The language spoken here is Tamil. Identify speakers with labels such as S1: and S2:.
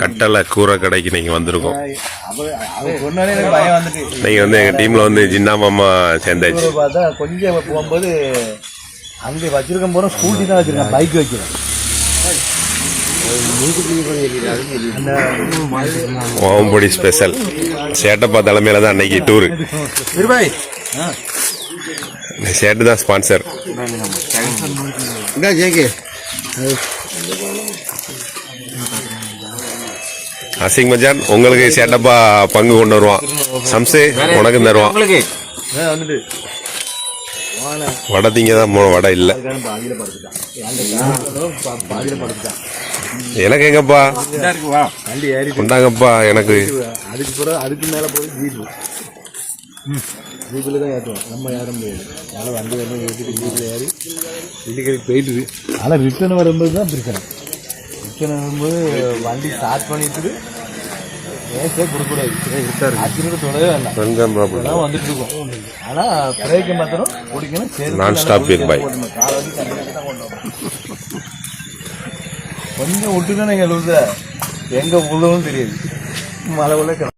S1: கட்டளை கூரை கடைக்கு நீங்கள் வந்திருக்கோம். நீங்கள் வந்து எங்கள் டீமில் வந்து ஜின்னா மாமா சேர்ந்தாச்சு.
S2: பார்த்தா கொஞ்சம் போகும்போது அங்கே வச்சிருக்கும் போகிறோம் ஸ்கூட்டி தான் வச்சிருக்கேன் பைக் வைக்கிறேன்.
S1: ஓம்பொடி ஸ்பெஷல். சேட்டப்பா தலைமையில தான் அன்னைக்கு டூரு. சேட்டு தான் ஸ்பான்சர்.
S2: என்ன ஜேகே.
S1: அசிங் மச்சான் உங்களுக்கு சேட்டப்பா பங்கு கொண்டு வருவான். சம்சே உனக்கு தருவான். வடை திங்க தான் போன வடை இல்லை. எனக்கு எங்கப்பா?
S3: இதா இருக்கு வா
S2: வண்டி ஏறி
S1: கொண்டாங்கப்பா எனக்கு.
S2: அதுக்கு பிறகு அதுக்கு மேலே போய் ஜீப்பு ஜீப்பில் தான் ஏற்றுவோம் நம்ம ஏற முடியாது அதனால் வண்டி வந்து ஏற்றிட்டு ஜீப்பில் ஏறி வீட்டுக்கு போயிட்டுது ஆனால் ரிட்டர்ன் வரும்போது தான் பிரச்சனை. வரும்போது வண்டி ஸ்டார்ட் பண்ணிட்டு ஏசே கொடுக்கூடாது ஆக்சிடென்ட் தொடவே வேண்டாம். வந்துட்டு இருக்கும். ஆனால் பிரேக்கை மாத்திரம் பிடிக்கணும். சரி
S1: நான் ஸ்டாப்.
S2: கொஞ்சம் விட்டு தான் நீங்கள் லூச. எங்கே உள்ளவும் தெரியாது. மழை உள்ள